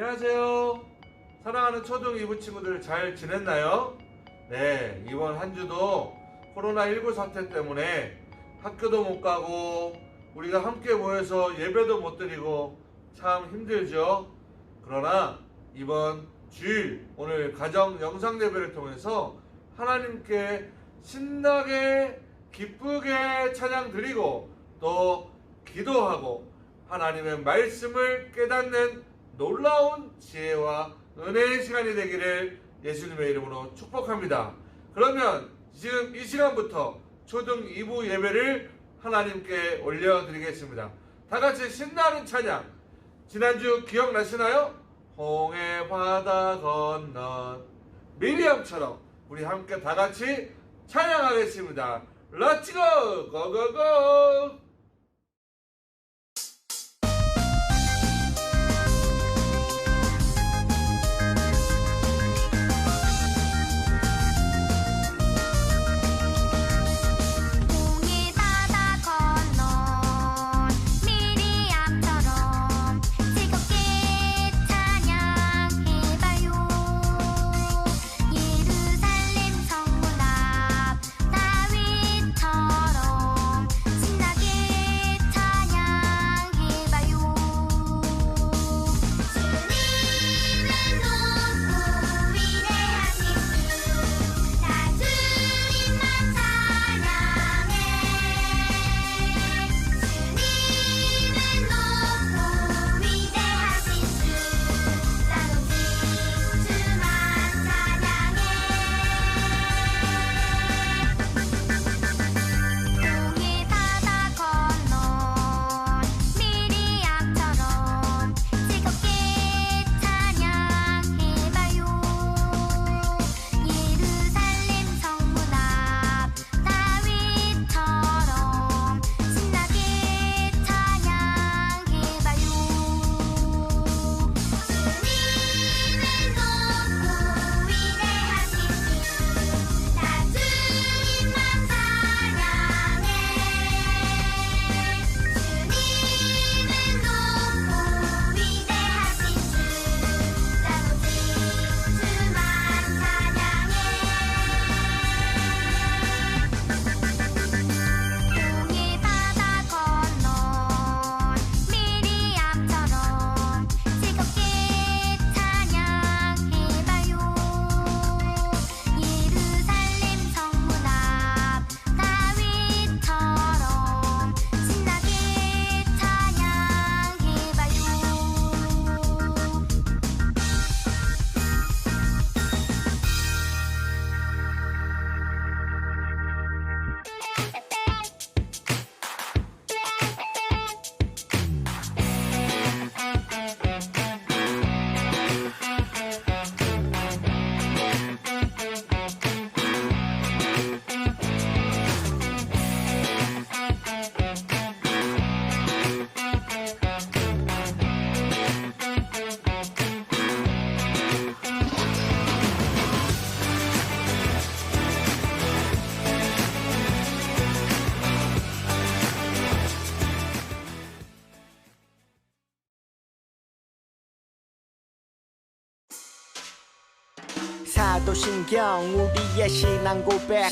안녕하세요. 사랑하는 초등 2부 친구들 잘 지냈나요? 네, 이번 한 주도 코로나19 사태 때문에 학교도 못 가고 우리가 함께 모여서 예배도 못 드리고 참 힘들죠. 그러나 이번 주일 오늘 가정 영상 예배를 통해서 하나님께 신나게 기쁘게 찬양 드리고 또 기도하고 하나님의 말씀을 깨닫는 놀라운 지혜와 은혜의 시간이 되기를 예수님의 이름으로 축복합니다. 그러면 지금 이 시간부터 초등 2부 예배를 하나님께 올려드리겠습니다. 다 같이 신나는 찬양. 지난주 기억나시나요? 홍해 바다 건넌 미리암처럼 우리 함께 다 같이 찬양하겠습니다. 렛츠고! 고고고! 사도신경 우리의 신앙 고백.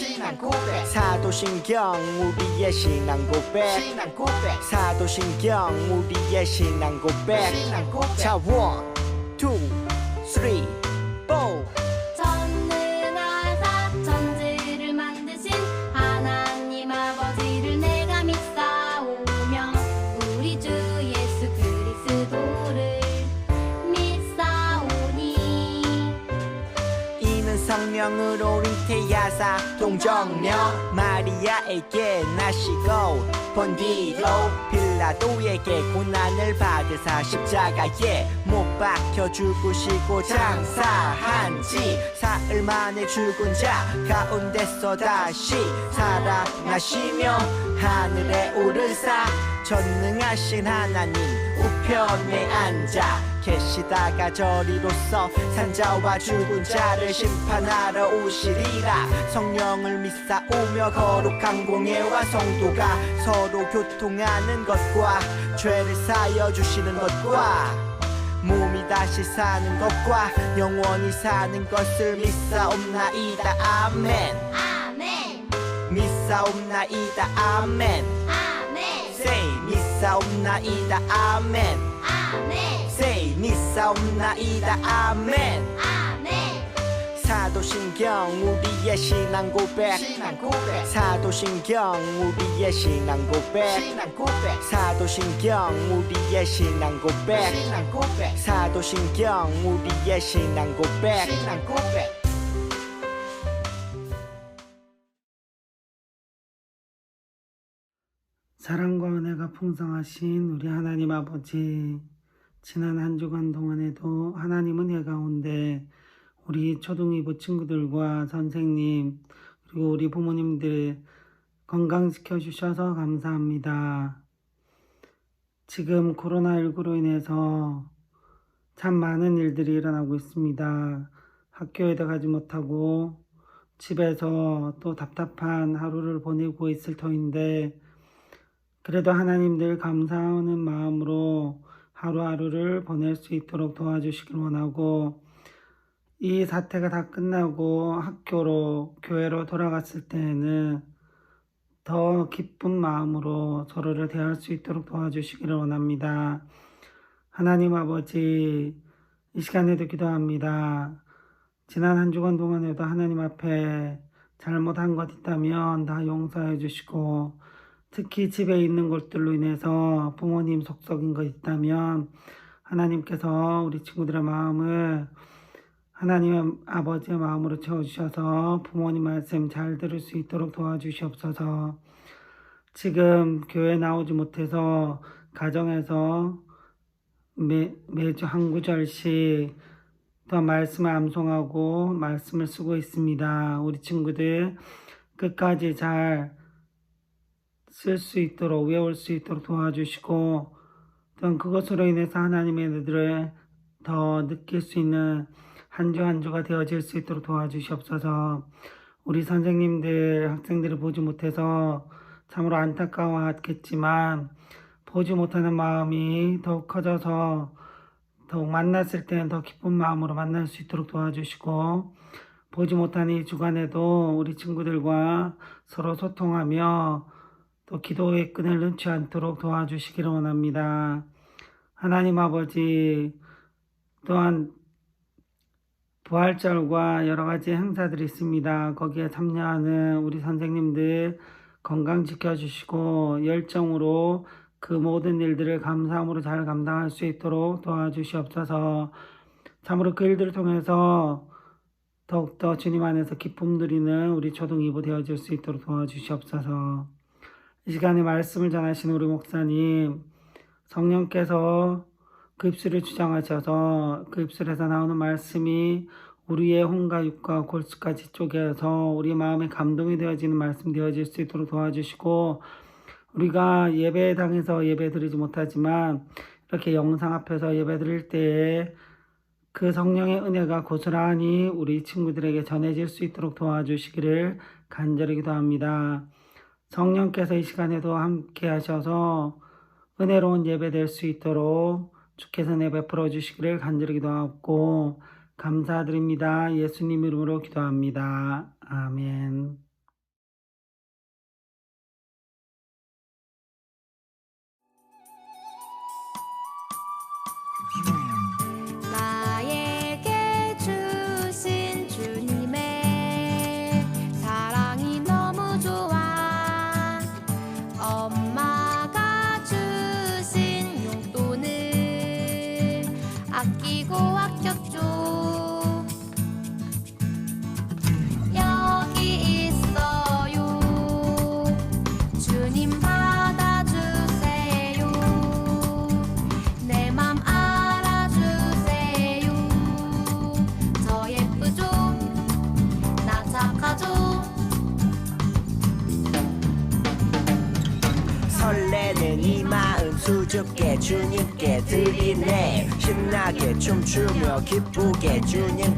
사도신경 우리의 신앙 고백. 사도신경 우리의 신앙 고백. 자 원, 투, 쓰리, 이는 성령으로 잉태하사 동정녀 마리아에게 나시고 본디로 빌라도에게 고난을 받으사 십자가에 못 박혀 죽으시고 장사한 지 사흘 만에 죽은 자 가운데서 다시 살아나시며 하늘에 오르사 전능하신 하나님 우편에 앉아 계시다가 저리로서 산자와 죽은 자를 심판하러 오시리라. 성령을 믿사오며 거룩한 공예와 성도가 서로 교통하는 것과 죄를 사여 주시는 것과 몸이 다 다시 사는 것과 영원히 사는 것을 믿사옵나이다. 아멘. 아멘. 믿사옵나이다. 아멘. 아멘. Say 믿사옵나이다. 아멘. 아멘 믿사옵나이다 아멘. 아멘. 사도신경 우리의 신앙 고백. 사도신경 우리의 신앙 고백. 사도신경 우리의 신앙 고백. 사도신경 우리의 신앙 고백. 사랑과 은혜가 풍성하신 우리 하나님 아버지, 지난 한 주간 동안에도 하나님은 예 가운데 우리 초등이부 친구들과 선생님, 그리고 우리 부모님들 건강시켜 주셔서 감사합니다. 지금 코로나19로 인해서 참 많은 일들이 일어나고 있습니다. 학교에도 가지 못하고 집에서 또 답답한 하루를 보내고 있을 터인데 그래도 하나님들 감사하는 마음으로 하루하루를 보낼 수 있도록 도와주시길 원하고 이 사태가 다 끝나고 학교로 교회로 돌아갔을 때에는 더 기쁜 마음으로 서로를 대할 수 있도록 도와주시기를 원합니다. 하나님 아버지 이 시간에도 기도합니다. 지난 한 주간 동안에도 하나님 앞에 잘못한 것 있다면 다 용서해 주시고 특히 집에 있는 것들로 인해서 부모님 속썩인 것 있다면 하나님께서 우리 친구들의 마음을 하나님의 아버지의 마음으로 채워주셔서 부모님 말씀 잘 들을 수 있도록 도와주시옵소서. 지금 교회 나오지 못해서 가정에서 매, 매주 한 구절씩 더 말씀을 암송하고 말씀을 쓰고 있습니다. 우리 친구들 끝까지 잘 쓸 수 있도록 외울 수 있도록 도와주시고 또한 그것으로 인해서 하나님의 은혜를 더 느낄 수 있는 한 주 한 주가 되어질 수 있도록 도와주시옵소서. 우리 선생님들 학생들을 보지 못해서 참으로 안타까워하겠지만 보지 못하는 마음이 더욱 커져서 더욱 만났을 때는 더 기쁜 마음으로 만날 수 있도록 도와주시고 보지 못한 이 주간에도 우리 친구들과 서로 소통하며 또 기도의 끈을 놓지 않도록 도와주시기를 원합니다. 하나님 아버지 또한 부활절과 여러 가지 행사들이 있습니다. 거기에 참여하는 우리 선생님들 건강 지켜주시고 열정으로 그 모든 일들을 감사함으로 잘 감당할 수 있도록 도와주시옵소서. 참으로 그 일들을 통해서 더욱더 주님 안에서 기쁨 누리는 우리 초등 이부 되어질 수 있도록 도와주시옵소서. 이 시간에 말씀을 전하신 우리 목사님, 성령께서 그 입술을 주장하셔서 그 입술에서 나오는 말씀이 우리의 혼과 육과 골수까지 쪼개서 우리 마음에 감동이 되어지는 말씀 되어질 수 있도록 도와주시고 우리가 예배당에서 예배 드리지 못하지만 이렇게 영상 앞에서 예배 드릴 때에 그 성령의 은혜가 고스란히 우리 친구들에게 전해질 수 있도록 도와주시기를 간절히 기도합니다. 성령께서 이 시간에도 함께 하셔서 은혜로운 예배 될 수 있도록 주께서 내 베풀어 주시기를 간절히 기도하고 감사드립니다. 예수님 이름으로 기도합니다. 아멘. 아끼고 아꼈죠. 여기 있어요. 주님 받아주세요. 내 맘 알아주세요. 저 예쁘죠? 나 착하죠? 설레는 이 마음 수줍게 주님 기쁘게 주님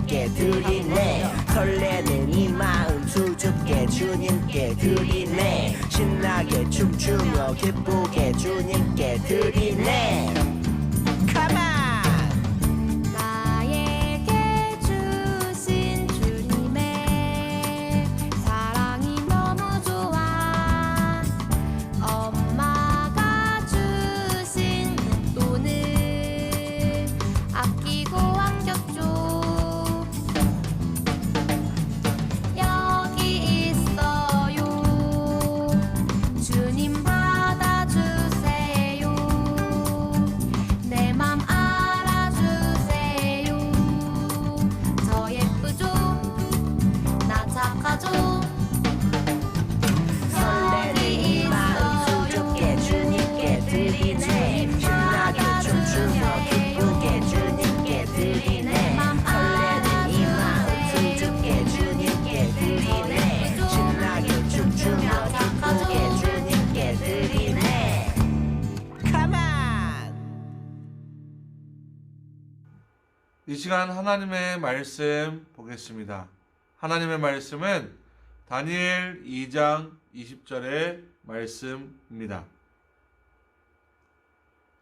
이 시간 하나님의 말씀 보겠습니다. 하나님의 말씀은 다니엘 2장 20절의 말씀입니다.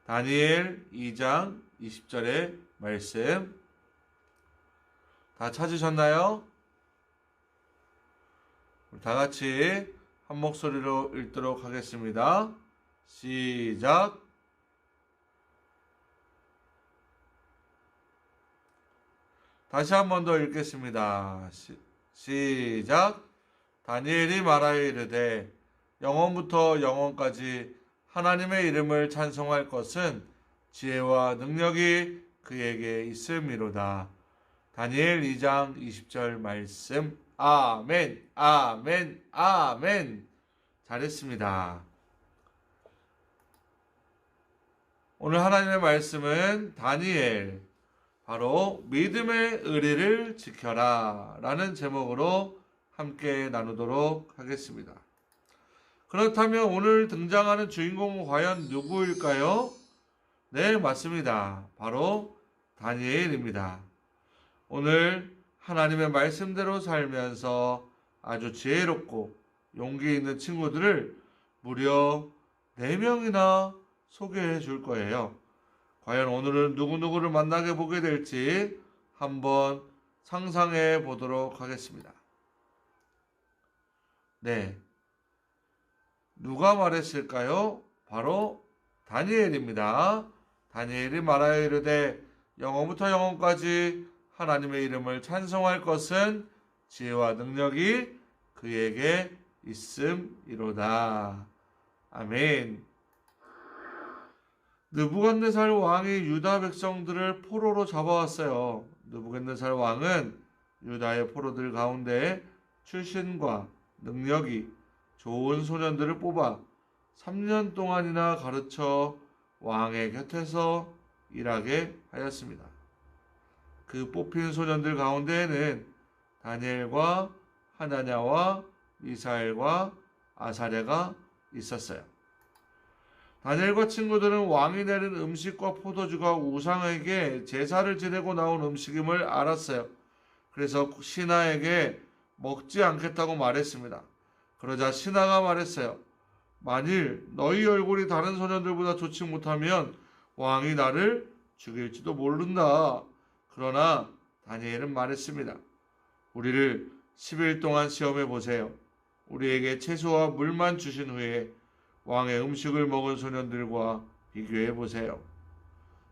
다니엘 2장 20절의 말씀. 다 찾으셨나요? 다 같이 한 목소리로 읽도록 하겠습니다. 시작. 다시 한 번 더 읽겠습니다. 시, 시작. 다니엘이 말하여 이르되 영원부터 영원까지 하나님의 이름을 찬송할 것은 지혜와 능력이 그에게 있음이로다. 다니엘 2장 20절 말씀. 아멘, 아멘, 아멘. 잘했습니다. 오늘 하나님의 말씀은 다니엘, 바로 믿음의 의리를 지켜라 라는 제목으로 함께 나누도록 하겠습니다. 그렇다면 오늘 등장하는 주인공은 과연 누구일까요? 네, 맞습니다. 바로 다니엘입니다. 오늘 하나님의 말씀대로 살면서 아주 지혜롭고 용기 있는 친구들을 무려 4명이나 소개해 줄 거예요. 과연 오늘은 누구누구를 만나게 보게 될지 한번 상상해 보도록 하겠습니다. 네. 누가 말했을까요? 바로 다니엘입니다. 다니엘이 말하여 이르되 영원부터 영원까지 하나님의 이름을 찬송할 것은 지혜와 능력이 그에게 있음이로다. 아멘. 느부갓네살 왕이 유다 백성들을 포로로 잡아왔어요. 느부갓네살 왕은 유다의 포로들 가운데 출신과 능력이 좋은 소년들을 뽑아 3년 동안이나 가르쳐 왕의 곁에서 일하게 하였습니다. 그 뽑힌 소년들 가운데에는 다니엘과 하나냐와 미사엘과 아사랴가 있었어요. 다니엘과 친구들은 왕이 내린 음식과 포도주가 우상에게 제사를 지내고 나온 음식임을 알았어요. 그래서 신하에게 먹지 않겠다고 말했습니다. 그러자 신하가 말했어요. 만일 너희 얼굴이 다른 소년들보다 좋지 못하면 왕이 나를 죽일지도 모른다. 그러나 다니엘은 말했습니다. 우리를 10일 동안 시험해 보세요. 우리에게 채소와 물만 주신 후에 왕의 음식을 먹은 소년들과 비교해 보세요.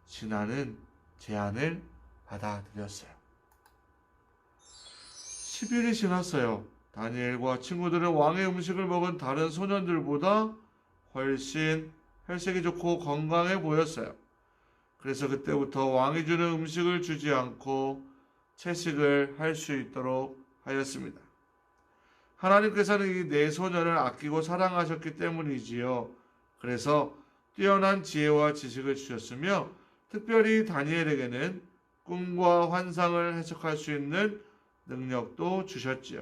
신하는 제안을 받아들였어요. 10일이 지났어요. 다니엘과 친구들은 왕의 음식을 먹은 다른 소년들보다 훨씬 혈색이 좋고 건강해 보였어요. 그래서 그때부터 왕이 주는 음식을 주지 않고 채식을 할 수 있도록 하였습니다. 하나님께서는 이 네 소년을 아끼고 사랑하셨기 때문이지요. 그래서 뛰어난 지혜와 지식을 주셨으며 특별히 다니엘에게는 꿈과 환상을 해석할 수 있는 능력도 주셨지요.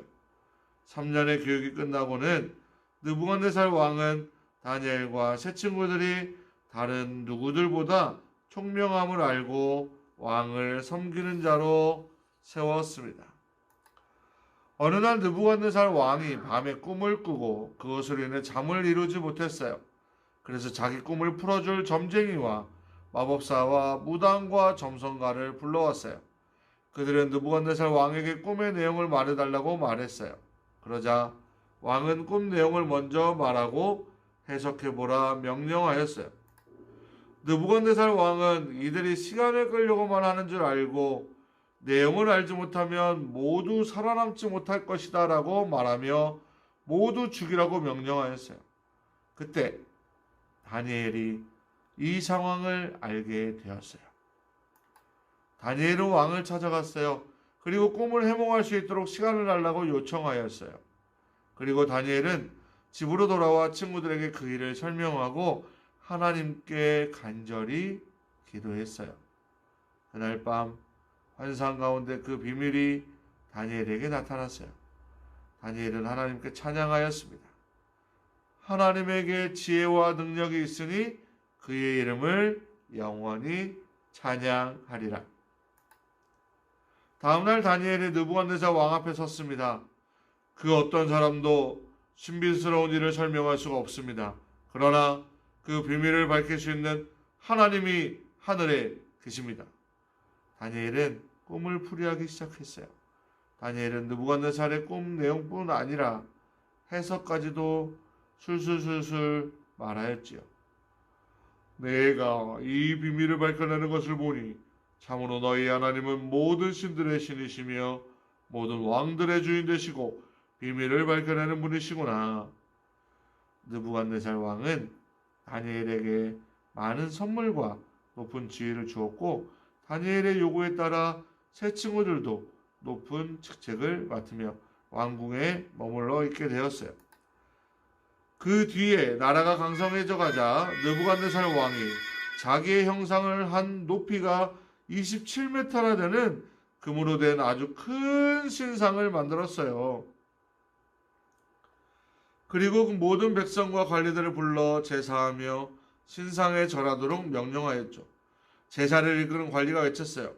3년의 교육이 끝나고는 느부갓네살 왕은 다니엘과 새 친구들이 다른 누구들보다 총명함을 알고 왕을 섬기는 자로 세웠습니다. 어느 날 느부갓네살 왕이 밤에 꿈을 꾸고 그것으로 인해 잠을 이루지 못했어요. 그래서 자기 꿈을 풀어줄 점쟁이와 마법사와 무당과 점성가를 불러왔어요. 그들은 느부갓네살 왕에게 꿈의 내용을 말해달라고 말했어요. 그러자 왕은 꿈 내용을 먼저 말하고 해석해보라 명령하였어요. 느부갓네살 왕은 이들이 시간을 끌려고만 하는 줄 알고 내용을 알지 못하면 모두 살아남지 못할 것이다 라고 말하며 모두 죽이라고 명령하였어요. 그때 다니엘이 이 상황을 알게 되었어요. 다니엘은 왕을 찾아갔어요. 그리고 꿈을 해몽할 수 있도록 시간을 달라고 요청하였어요. 그리고 다니엘은 집으로 돌아와 친구들에게 그 일을 설명하고 하나님께 간절히 기도했어요. 그날 밤 환상 가운데 그 비밀이 다니엘에게 나타났어요. 다니엘은 하나님께 찬양하였습니다. 하나님에게 지혜와 능력이 있으니 그의 이름을 영원히 찬양하리라. 다음날 다니엘이 느부갓네살 왕 앞에 섰습니다. 그 어떤 사람도 신비스러운 일을 설명할 수가 없습니다. 그러나 그 비밀을 밝힐 수 있는 하나님이 하늘에 계십니다. 다니엘은 꿈을 풀이하기 시작했어요. 다니엘은 느부갓네살의 꿈 내용뿐 아니라 해석까지도 술술술술 말하였지요. 내가 이 비밀을 밝혀내는 것을 보니 참으로 너희 하나님은 모든 신들의 신이시며 모든 왕들의 주인 되시고 비밀을 밝혀내는 분이시구나. 느부갓네살 왕은 다니엘에게 많은 선물과 높은 지위를 주었고 다니엘의 요구에 따라 세 친구들도 높은 직책을 맡으며 왕궁에 머물러 있게 되었어요. 그 뒤에 나라가 강성해져 가자 느부갓네살 왕이 자기의 형상을 한 높이가 27m나 되는 금으로 된 아주 큰 신상을 만들었어요. 그리고 그 모든 백성과 관리들을 불러 제사하며 신상에 절하도록 명령하였죠. 제사를 이끄는 관리가 외쳤어요.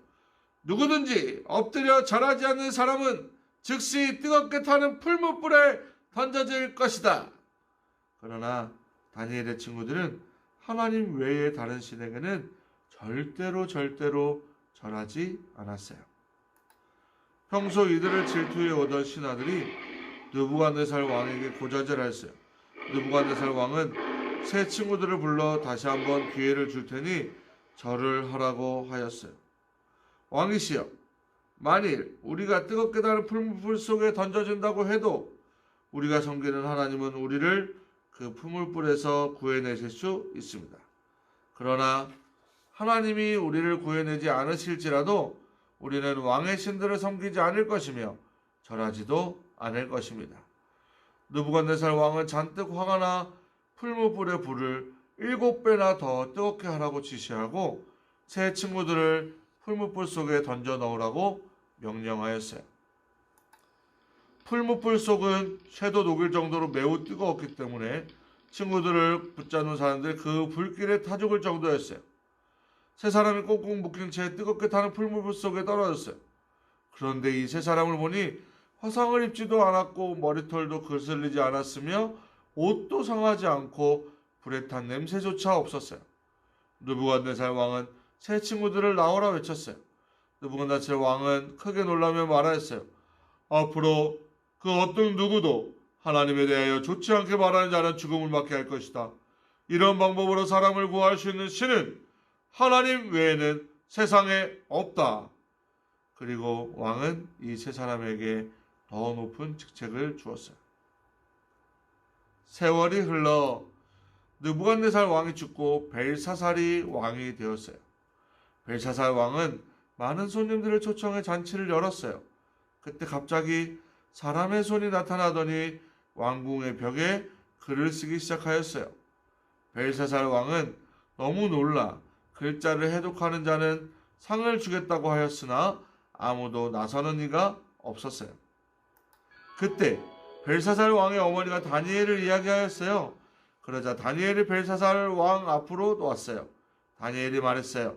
누구든지 엎드려 절하지 않는 사람은 즉시 뜨겁게 타는 풀무불에 던져질 것이다. 그러나 다니엘의 친구들은 하나님 외의 다른 신에게는 절대로 절대로 절하지 않았어요. 평소 이들을 질투해 오던 신하들이 느부갓네살 왕에게 고자질하였어요. 느부갓네살 왕은 새 친구들을 불러 다시 한번 기회를 줄 테니 절을 하라고 하였어요. 왕이시여, 만일 우리가 뜨겁게 다른 풀무불 속에 던져진다고 해도 우리가 섬기는 하나님은 우리를 그 풀무불에서 구해내실 수 있습니다. 그러나 하나님이 우리를 구해내지 않으실지라도 우리는 왕의 신들을 섬기지 않을 것이며 절하지도 않을 것입니다. 느부갓네살 왕은 잔뜩 화가 나 풀무불의 불을 일곱 배나 더 뜨겁게 하라고 지시하고 새 친구들을 풀무불 속에 던져 넣으라고 명령하였어요. 풀무불 속은 쇠도 녹일 정도로 매우 뜨거웠기 때문에 친구들을 붙잡는 사람들이 그 불길에 타 죽을 정도였어요. 세 사람이 꽁꽁 묶인 채 뜨겁게 타는 풀무불 속에 떨어졌어요. 그런데 이 세 사람을 보니 화상을 입지도 않았고 머리털도 거슬리지 않았으며 옷도 상하지 않고 불에 탄 냄새조차 없었어요. 느부갓네살 왕은 새 친구들을 나오라 외쳤어요. 느부갓네살 왕은 크게 놀라며 말하였어요. 앞으로 그 어떤 누구도 하나님에 대하여 좋지 않게 말하는 자는 죽음을 맞게 할 것이다. 이런 방법으로 사람을 구할 수 있는 신은 하나님 외에는 세상에 없다. 그리고 왕은 이 세 사람에게 더 높은 직책을 주었어요. 세월이 흘러 느부갓네살 왕이 죽고 벨사살이 왕이 되었어요. 벨사살 왕은 많은 손님들을 초청해 잔치를 열었어요. 그때 갑자기 사람의 손이 나타나더니 왕궁의 벽에 글을 쓰기 시작하였어요. 벨사살 왕은 너무 놀라 글자를 해독하는 자는 상을 주겠다고 하였으나 아무도 나서는 이가 없었어요. 그때 벨사살 왕의 어머니가 다니엘을 이야기하였어요. 그러자 다니엘이 벨사살 왕 앞으로 왔어요. 다니엘이 말했어요.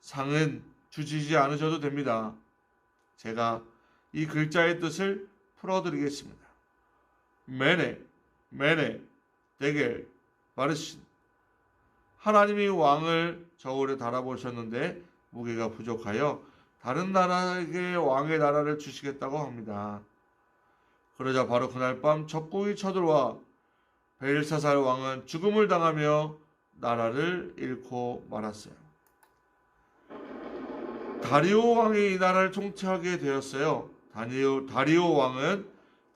상은 주시지 않으셔도 됩니다. 제가 이 글자의 뜻을 풀어드리겠습니다. 메네, 메네, 데겔, 바르신. 하나님이 왕을 저울에 달아보셨는데 무게가 부족하여 다른 나라에게 왕의 나라를 주시겠다고 합니다. 그러자 바로 그날 밤 적국이 쳐들어와 벨사살 왕은 죽음을 당하며 나라를 잃고 말았어요. 다리오 왕이 이 나라를 통치하게 되었어요. 다니오, 다리오 왕은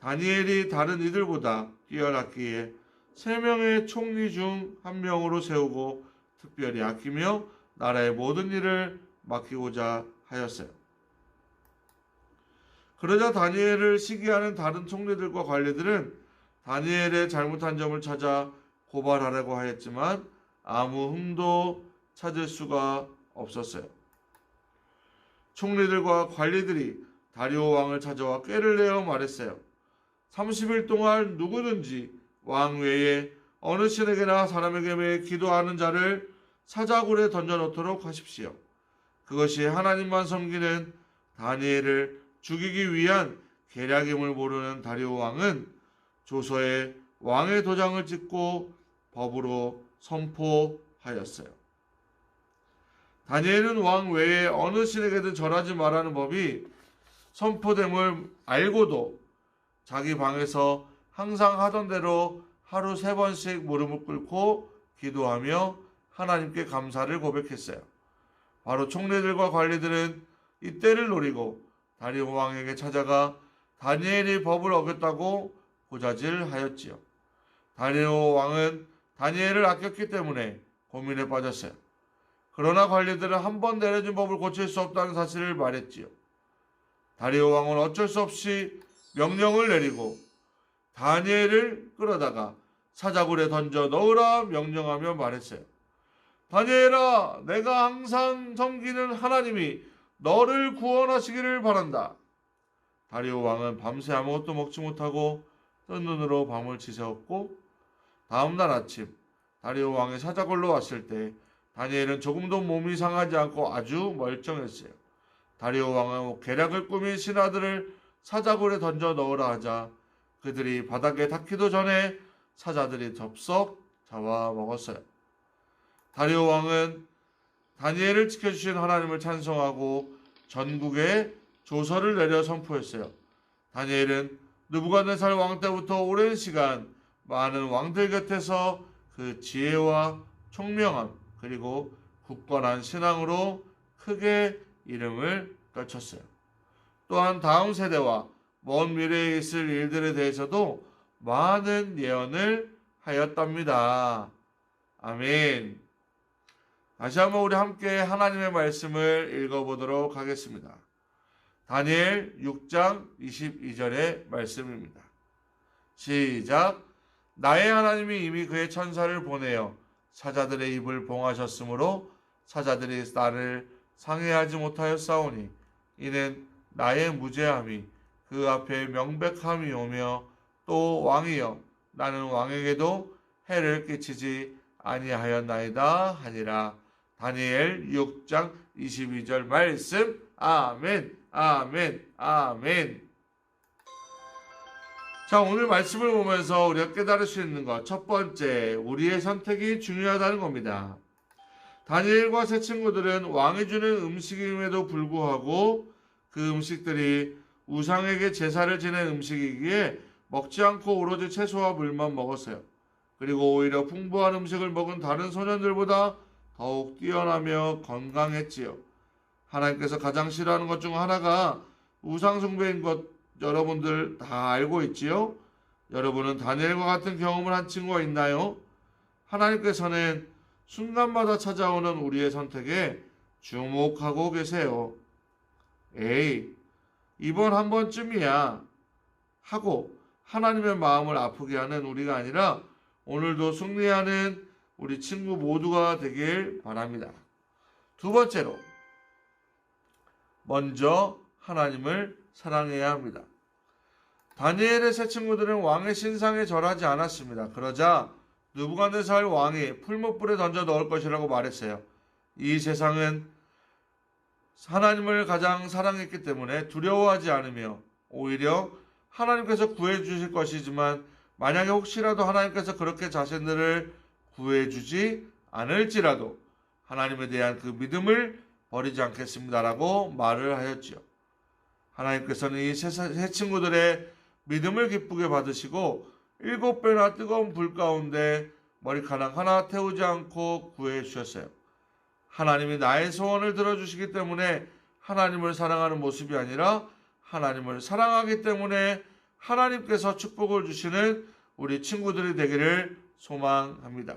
다니엘이 다른 이들보다 뛰어났기에 세 명의 총리 중 한 명으로 세우고 특별히 아끼며 나라의 모든 일을 맡기고자 하였어요. 그러자 다니엘을 시기하는 다른 총리들과 관리들은 다니엘의 잘못한 점을 찾아 고발하려고 하였지만 아무 흠도 찾을 수가 없었어요. 총리들과 관리들이 다리오 왕을 찾아와 꾀를 내어 말했어요. 30일 동안 누구든지 왕 외에 어느 신에게나 사람에게 매해 기도하는 자를 사자굴에 던져놓도록 하십시오. 그것이 하나님만 섬기는 다니엘을 죽이기 위한 계략임을 모르는 다리오 왕은 조서에 왕의 도장을 찍고 법으로 선포하였어요. 다니엘은 왕 외에 어느 신에게든 절하지 말라는 법이 선포됨을 알고도 자기 방에서 항상 하던 대로 하루 세 번씩 무릎을 꿇고 기도하며 하나님께 감사를 고백했어요. 바로 총리들과 관리들은 이때를 노리고 다리오 왕에게 찾아가 다니엘이 법을 어겼다고 고자질하였지요. 다니오 왕은 다니엘을 아꼈기 때문에 고민에 빠졌어요. 그러나 관리들은 한 번 내려진 법을 고칠 수 없다는 사실을 말했지요. 다리오 왕은 어쩔 수 없이 명령을 내리고 다니엘을 끌어다가 사자굴에 던져 넣으라 명령하며 말했어요. 다니엘아, 내가 항상 섬기는 하나님이 너를 구원하시기를 바란다. 다리오 왕은 밤새 아무것도 먹지 못하고 뜬 눈으로 밤을 지새웠고 다음 날 아침 다리오 왕이 사자굴로 왔을 때 다니엘은 조금도 몸이 상하지 않고 아주 멀쩡했어요. 다리오 왕은 계략을 꾸민 신하들을 사자굴에 던져 넣으라 하자 그들이 바닥에 닿기도 전에 사자들이 덥석 잡아 먹었어요. 다리오 왕은 다니엘을 지켜주신 하나님을 찬송하고 전국에 조서를 내려 선포했어요. 다니엘은 느부갓네살 왕 때부터 오랜 시간 많은 왕들 곁에서 그 지혜와 총명함 그리고 굳건한 신앙으로 크게 이름을 떨쳤어요. 또한 다음 세대와 먼 미래에 있을 일들에 대해서도 많은 예언을 하였답니다. 아멘. 다시 한번 우리 함께 하나님의 말씀을 읽어보도록 하겠습니다. 다니엘 6장 22절의 말씀입니다. 시작. 나의 하나님이 이미 그의 천사를 보내어 사자들의 입을 봉하셨으므로 사자들이 나를 상해하지 못하였사오니 이는 나의 무죄함이 그 앞에 명백함이 오며 또 왕이여 나는 왕에게도 해를 끼치지 아니하였나이다 하니라 다니엘 6장 22절 말씀 아멘 아멘 아멘 자 오늘 말씀을 보면서 우리가 깨달을 수 있는 것 첫 번째 우리의 선택이 중요하다는 겁니다 다니엘과 세 친구들은 왕이 주는 음식임에도 불구하고 그 음식들이 우상에게 제사를 지낸 음식이기에 먹지 않고 오로지 채소와 물만 먹었어요. 그리고 오히려 풍부한 음식을 먹은 다른 소년들보다 더욱 뛰어나며 건강했지요. 하나님께서 가장 싫어하는 것 중 하나가 우상숭배인 것 여러분들 다 알고 있지요? 여러분은 다니엘과 같은 경험을 한 친구가 있나요? 하나님께서는 순간마다 찾아오는 우리의 선택에 주목하고 계세요. 에이, 이번 한 번쯤이야. 하고 하나님의 마음을 아프게 하는 우리가 아니라 오늘도 승리하는 우리 친구 모두가 되길 바랍니다. 두 번째로, 먼저 하나님을 사랑해야 합니다. 다니엘의 세 친구들은 왕의 신상에 절하지 않았습니다. 그러자 느부갓네살 왕이 풀무불에 던져 넣을 것이라고 말했어요. 이 세상은 하나님을 가장 사랑했기 때문에 두려워하지 않으며 오히려 하나님께서 구해 주실 것이지만 만약에 혹시라도 하나님께서 그렇게 자신들을 구해 주지 않을지라도 하나님에 대한 그 믿음을 버리지 않겠습니다라고 말을 하였지요. 하나님께서는 이 세 친구들의 믿음을 기쁘게 받으시고 일곱 배나 뜨거운 불 가운데 머리카락 하나 태우지 않고 구해 주셨어요. 하나님이 나의 소원을 들어주시기 때문에 하나님을 사랑하는 모습이 아니라 하나님을 사랑하기 때문에 하나님께서 축복을 주시는 우리 친구들이 되기를 소망합니다.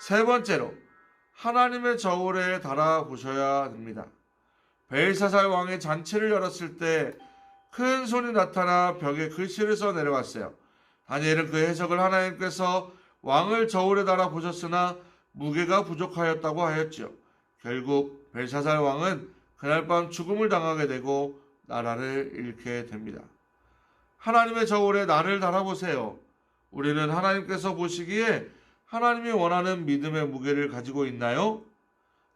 세 번째로 하나님의 저울에 달아보셔야 됩니다. 벨사살 왕의 잔치를 열었을 때 큰 손이 나타나 벽에 글씨를 써 내려왔어요. 다니엘은 그 해석을 하나님께서 왕을 저울에 달아 보셨으나 무게가 부족하였다고 하였지요. 결국 벨사살 왕은 그날 밤 죽음을 당하게 되고 나라를 잃게 됩니다. 하나님의 저울에 나를 달아보세요. 우리는 하나님께서 보시기에 하나님이 원하는 믿음의 무게를 가지고 있나요?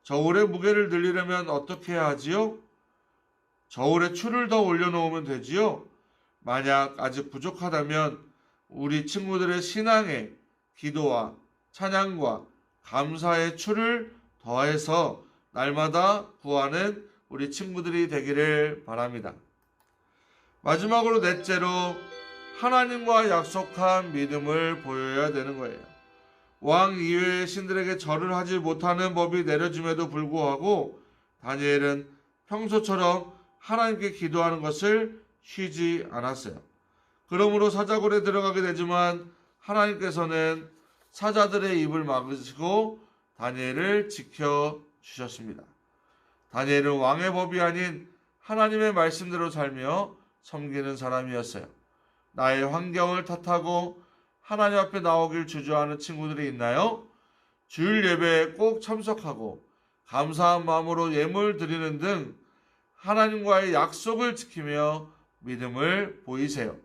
저울의 무게를 늘리려면 어떻게 해야 하지요? 저울에 추를 더 올려놓으면 되지요. 만약 아직 부족하다면 우리 친구들의 신앙에 기도와 찬양과 감사의 추를 더해서 날마다 구하는 우리 친구들이 되기를 바랍니다. 마지막으로 넷째로 하나님과 약속한 믿음을 보여야 되는 거예요. 왕 이외의 신들에게 절을 하지 못하는 법이 내려짐에도 불구하고 다니엘은 평소처럼 하나님께 기도하는 것을 쉬지 않았어요. 그러므로 사자굴에 들어가게 되지만 하나님께서는 사자들의 입을 막으시고 다니엘을 지켜 주셨습니다. 다니엘은 왕의 법이 아닌 하나님의 말씀대로 살며 섬기는 사람이었어요. 나의 환경을 탓하고 하나님 앞에 나오길 주저하는 친구들이 있나요? 주일 예배에 꼭 참석하고 감사한 마음으로 예물 드리는 등 하나님과의 약속을 지키며 믿음을 보이세요.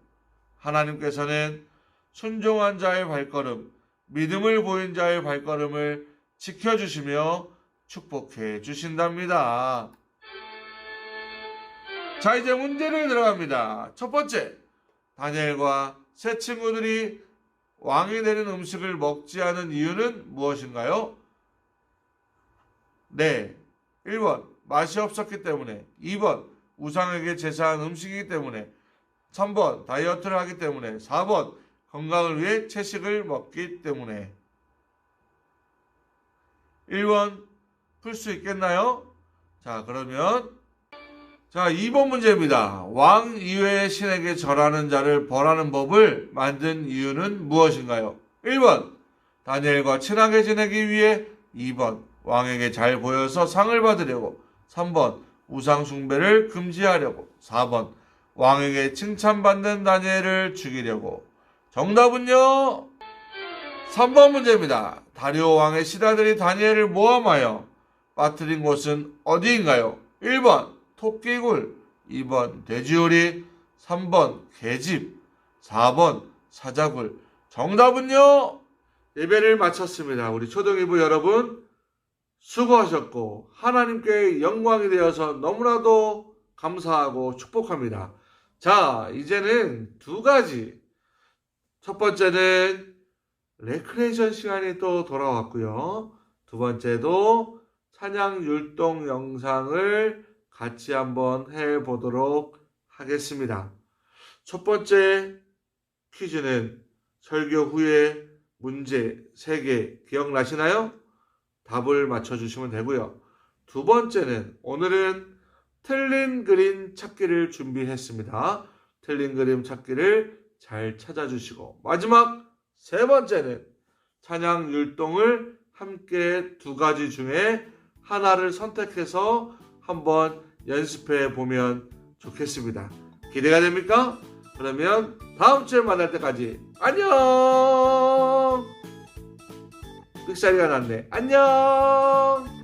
하나님께서는 순종한 자의 발걸음, 믿음을 보인 자의 발걸음을 지켜주시며 축복해 주신답니다. 자, 이제 문제를 들어갑니다. 첫 번째, 다니엘과 세 친구들이 왕이 되는 음식을 먹지 않은 이유는 무엇인가요? 네. 1번, 맛이 없었기 때문에. 2번, 우상에게 제사한 음식이기 때문에. 3번, 다이어트를 하기 때문에. 4번, 건강을 위해 채식을 먹기 때문에. 1번, 풀 수 있겠나요? 자, 그러면 자, 2번 문제입니다. 왕 이외의 신에게 절하는 자를 벌하는 법을 만든 이유는 무엇인가요? 1번, 다니엘과 친하게 지내기 위해 2번, 왕에게 잘 보여서 상을 받으려고 3번, 우상숭배를 금지하려고 4번, 왕에게 칭찬받는 다니엘을 죽이려고 정답은요? 3번 문제입니다. 다리오 왕의 신하들이 다니엘을 모함하여 빠뜨린 곳은 어디인가요? 1번 토끼굴, 2번 돼지우리, 3번 개집, 4번 사자굴. 정답은요? 예배를 마쳤습니다. 우리 초등이부 여러분 수고하셨고 하나님께 영광이 되어서 너무나도 감사하고 축복합니다. 자, 이제는 두 가지. 첫 번째는 레크레이션 시간이 또 돌아왔고요. 두 번째도 찬양 율동 영상을 같이 한번 해 보도록 하겠습니다. 첫 번째 퀴즈는 설교 후에 문제 3개 기억나시나요? 답을 맞춰주시면 되고요. 두 번째는 오늘은 틀린 그림 찾기를 준비했습니다. 틀린 그림 찾기를 잘 찾아주시고 마지막 세 번째는 찬양 율동을 함께 두 가지 중에 하나를 선택해서 한번 연습해 보면 좋겠습니다. 기대가 됩니까? 그러면 다음 주에 만날 때까지 안녕! 삑사리가 났네. 안녕!